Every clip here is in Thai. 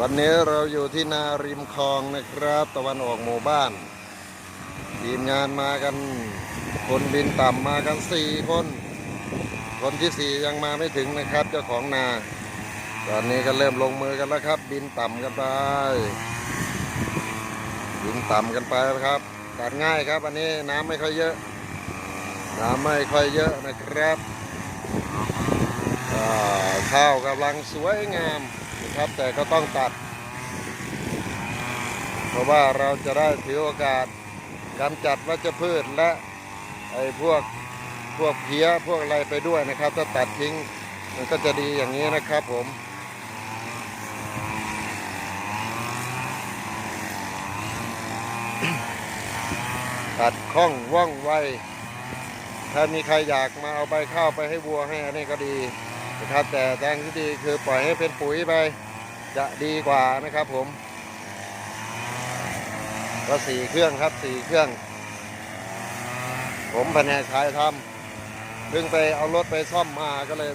วันนี้เราอยู่ที่นาริมคลองนะครับ ตะวันออกหมู่บ้าน ทีมงานมากัน คนบินต่ำมากันสี่คน คนที่สี่ยังมาไม่ถึงนะครับ เจ้าของนา ตอนนี้ก็เริ่มลงมือกันแล้วครับ บินต่ำกันไป บินต่ำกันไปนะครับตัดง่ายครับ อันนี้น้ำไม่ค่อยเยอะ น้ำไม่ค่อยเยอะนะครับ ข้าวกำลังสวยงามนะครับ แต่ก็ต้องตัด เพราะว่าเราจะได้ถือโอกาสกำจัดวัชพืชและไอ้พวกพวกเพี้ยพวกอะไรไปด้วยนะครับ ถ้าตัดทิ้งมันก็จะดีอย่างนี้นะครับผมตัดคล่องว่องไว ถ้ามีใครอยากมาเอาใบข้าวไปให้วัวให้อันนี้ก็ดี นะครับ แต่ทางที่ดีคือปล่อยให้เป็นปุ๋ยไป จะดีกว่านะครับผม ก็สี่เครื่องครับสี่เครื่อง ผมแผนกขายทำเพิ่งไปเอารถไปซ่อมมาก็เลย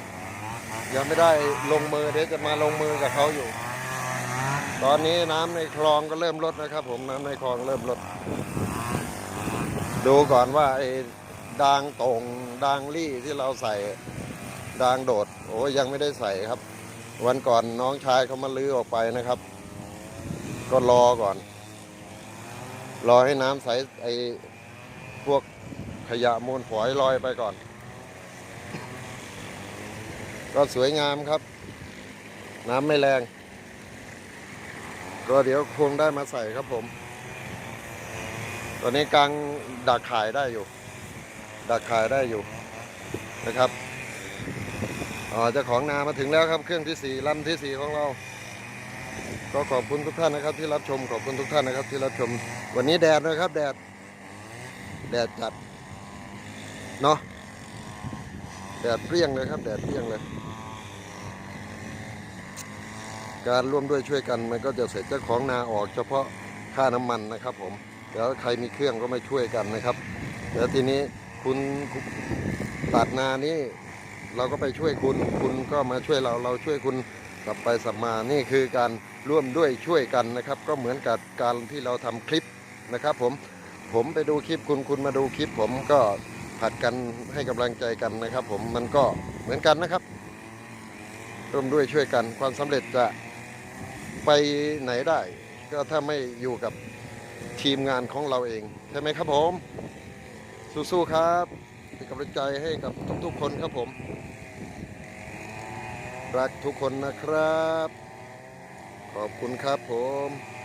ยังไม่ได้ลงมือเดี๋ยวจะมาลงมือกับเขาอยู่ ตอนนี้น้ำในคลองก็เริ่มลดนะครับ ผมน้ำในคลองเริ่มลด ดูก่อนว่าไอ้ดางตรงดางรี่ที่เราใส่ ดางโดด โอ้ยยังไม่ได้ใส่ครับ วันก่อนน้องชายเขามาลื้อออกไปนะครับ ก็รอก่อน รอให้น้ำใสไอ้พวกขยะมูลฝอยลอยไปก่อน ก็สวยงามครับ น้ำไม่แรง ก็เดี๋ยวคงได้มาใส่ครับผม ตอนนี้กลางดักขายได้อยู่ ดักขายได้อยู่นะครับ อ๋อเจ้าของนามาถึงแล้วครับเครื่องที่สี่ลำที่สี่ของเรา ก็ขอบคุณทุกท่านนะครับ ที่รับชมขอบคุณทุกท่านนะครับ ที่รับชมวันนี้แดดนะครับ แดด แดดจัดเนาะแดดเปรี้ยงเลยครับ แดดเปรี้ยงเลย การร่วมด้วยช่วยกันมันก็จะเสร็จเจ้าของนาออก เฉพาะค่าน้ำมันนะครับ ผมเดี๋ยวใครมีเครื่องก็มาช่วยกันนะครับเดี๋ยวทีนี้คุณตัดนานี้ เราก็ไปช่วยคุณ คุณก็มาช่วยเรา เราช่วยคุณสับไปสับมา นี่คือการร่วมด้วยช่วยกันนะครับ ก็เหมือนกับการที่เราทำคลิปนะครับ ผม ผมไปดูคลิปคุณ คุณมาดูคลิป ผมก็ผัดกันให้กำลังใจกันนะครับ ผม มันก็เหมือนกันนะครับ ร่วมด้วยช่วยกัน ความสำเร็จจะไปไหนได้ ก็ถ้าไม่อยู่กับทีมงานของเราเอง ใช่ไหมครับผม สู้ๆครับเป็นกำลังใจให้กับทุกๆคนครับผม รักทุกคนนะครับ ขอบคุณครับผม